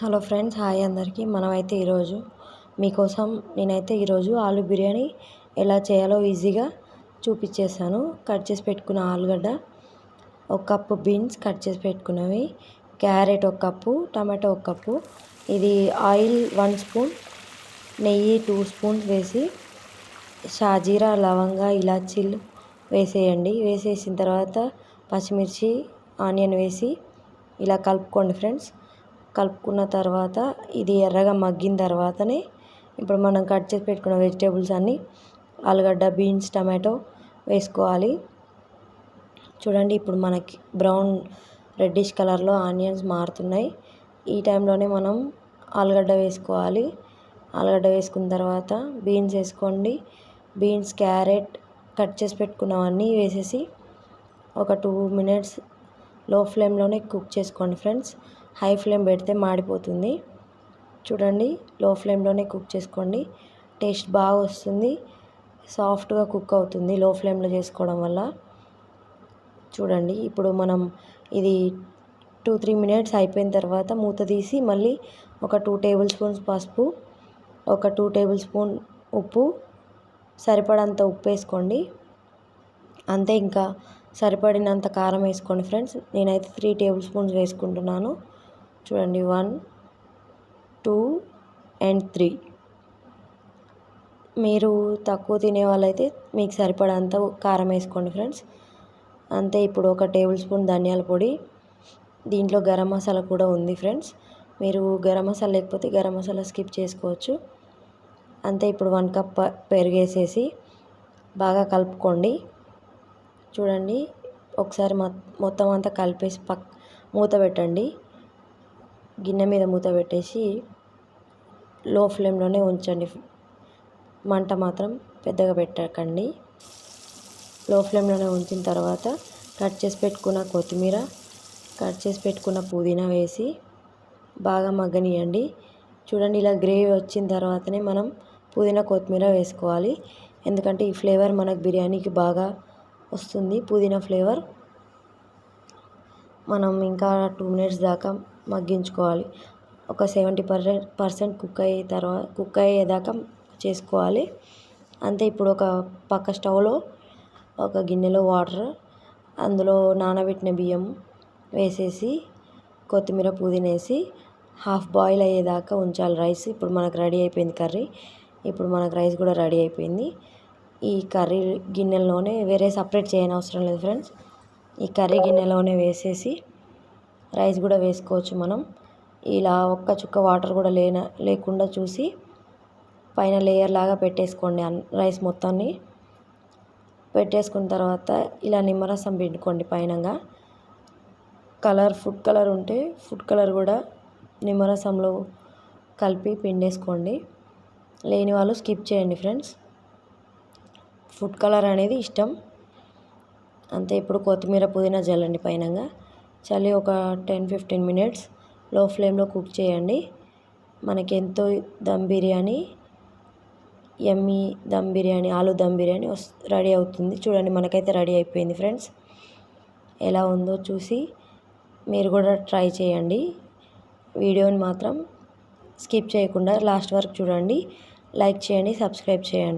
Hello friends hi అందరికీ. మనమైతే ఈరోజు మీకోసం నేనైతే ఈరోజు ఆలు బిర్యానీ ఎలా చేయాలో ఈజీగా చూపించేసాను కట్ చేసి పెట్టుకున్న ఆలుగడ్డ ఒక కప్పు బీన్స్ కట్ చేసి పెట్టుకున్నవి క్యారెట్ ఒక కప్పు టమాటో ఒక కప్పు. ఇది ఆయిల్ వన్ స్పూన్ నెయ్యి టూ స్పూన్స్ వేసి షాజీరా లవంగా ఇలాచీలు వేసేయండి. వేసేసిన తర్వాత పచ్చిమిర్చి ఆనియన్ వేసి ఇలా కలుపుకోండి ఫ్రెండ్స్. కలుపుకున్న తర్వాత ఇది ఎర్రగా మగ్గిన తర్వాతనే ఇప్పుడు మనం కట్ చేసి పెట్టుకున్న వెజిటేబుల్స్ అన్నీ ఆలుగడ్డ బీన్స్ టమాటో వేసుకోవాలి. చూడండి ఇప్పుడు మనకి బ్రౌన్ రెడ్డిష్ కలర్లో ఆనియన్స్ మారుతున్నాయి. ఈ టైంలోనే మనం ఆలుగడ్డ వేసుకోవాలి. ఆలుగడ్డ వేసుకున్న తర్వాత బీన్స్ వేసుకోండి. బీన్స్ క్యారెట్ కట్ చేసి పెట్టుకున్నవన్నీ వేసేసి ఒక టూ మినిట్స్లో ఫ్లేమ్లోనే కుక్ చేసుకోండి ఫ్రెండ్స్. హై ఫ్లేమ్ పెడితే మాడిపోతుంది. చూడండి లో ఫ్లేమ్లోనే కుక్ చేసుకోండి. టేస్ట్ బాగా వస్తుంది. సాఫ్ట్గా కుక్ అవుతుంది లో ఫ్లేమ్లో చేసుకోవడం వల్ల. చూడండి ఇప్పుడు మనం ఇది టూ త్రీ మినిట్స్ అయిపోయిన తర్వాత మూత తీసి మళ్ళీ ఒక టూ టేబుల్ స్పూన్స్ పసుపు ఒక టూ టేబుల్ స్పూన్ ఉప్పు సరిపడంత ఉప్పు వేసుకోండి. అంతే ఇంకా సరిపడినంత కారం వేసుకోండి ఫ్రెండ్స్. నేనైతే త్రీ టేబుల్ స్పూన్స్ వేసుకుంటున్నాను. చూడండి వన్ టూ అండ్ త్రీ. మీరు తక్కువ తినే వాళ్ళైతే మీకు సరిపడంత కారం వేసుకోండి ఫ్రెండ్స్. అంతే ఇప్పుడు ఒక టేబుల్ స్పూన్ ధనియాల పొడి దీంట్లో గరం మసాలా కూడా ఉంది ఫ్రెండ్స్. మీరు గరం మసాలా లేకపోతే గరం మసాలా స్కిప్ చేసుకోవచ్చు. అంతే ఇప్పుడు వన్ కప్ పెరుగేసేసి బాగా కలుపుకోండి. చూడండి ఒకసారి మొత్తం అంతా కలిపేసి పక్ మూత పెట్టండి. గిన్నె మీద మూత పెట్టేసి లో ఫ్లేమ్లోనే ఉంచండి. మంట మాత్రం పెద్దగా పెట్టకండి. లో ఫ్లేమ్లోనే ఉంచిన తర్వాత కట్ చేసి పెట్టుకున్న కొత్తిమీర కట్ చేసి పెట్టుకున్న పుదీనా వేసి బాగా మగ్గనియండి. చూడండి ఇలా గ్రేవీ వచ్చిన తర్వాతనే మనం పుదీనా కొత్తిమీర వేసుకోవాలి. ఎందుకంటే ఈ ఫ్లేవర్ మనకు బిర్యానీకి బాగా వస్తుంది పుదీనా ఫ్లేవర్. మనం ఇంకా టూ మినిట్స్ దాకా మగ్గించుకోవాలి. ఒక సెవెంటీ పర్సెంట్ పర్సెంట్ కుక్ అయ్యే తర్వాత కుక్ అయ్యేదాకా చేసుకోవాలి. అంతే ఇప్పుడు ఒక పక్క స్టవ్లో ఒక గిన్నెలో వాటర్ అందులో నానబెట్టిన బియ్యం వేసేసి కొత్తిమీర పుదీనా వేసి హాఫ్ బాయిల్ అయ్యేదాకా ఉంచాలి రైస్. ఇప్పుడు మనకు రెడీ అయిపోయింది కర్రీ. ఇప్పుడు మనకు రైస్ కూడా రెడీ అయిపోయింది. ఈ కర్రీ గిన్నెలోనే వేరే సపరేట్ చేయని అవసరం లేదు ఫ్రెండ్స్. ఈ కర్రీ గిన్నెలోనే వేసేసి రైస్ కూడా వేసుకోవచ్చు మనం. ఇలా ఒక్క చుక్క వాటర్ కూడా లేన లేకుండా చూసి పైన లేయర్ లాగా పెట్టేసుకోండి రైస్ మొత్తాన్ని. పెట్టేసుకున్న తర్వాత ఇలా నిమ్మరసం పిండుకోండి పైనగా. కలర్ ఫుడ్ కలర్ ఉంటే ఫుడ్ కలర్ కూడా నిమ్మరసంలో కలిపి పిండేసుకోండి. లేని వాళ్ళు స్కిప్ చేయండి ఫ్రెండ్స్. ఫుడ్ కలర్ అనేది ఇష్టం. అంతే ఇప్పుడు కొత్తిమీర పుదీనా జల్లండి పైనంగా. చల్లి ఒక టెన్ ఫిఫ్టీన్ మినిట్స్లో ఫ్లేమ్లో కుక్ చేయండి. మనకి ఎంతో దమ్ బిర్యానీ ఎమ్మీ దమ్ బిర్యానీ ఆలు దమ్ బిర్యానీ వస్ రెడీ అవుతుంది. చూడండి మనకైతే రెడీ అయిపోయింది ఫ్రెండ్స్. ఎలా ఉందో చూసి మీరు కూడా ట్రై చేయండి. వీడియోని మాత్రం స్కిప్ చేయకుండా లాస్ట్ వరకు చూడండి. లైక్ చేయండి సబ్స్క్రైబ్ చేయండి.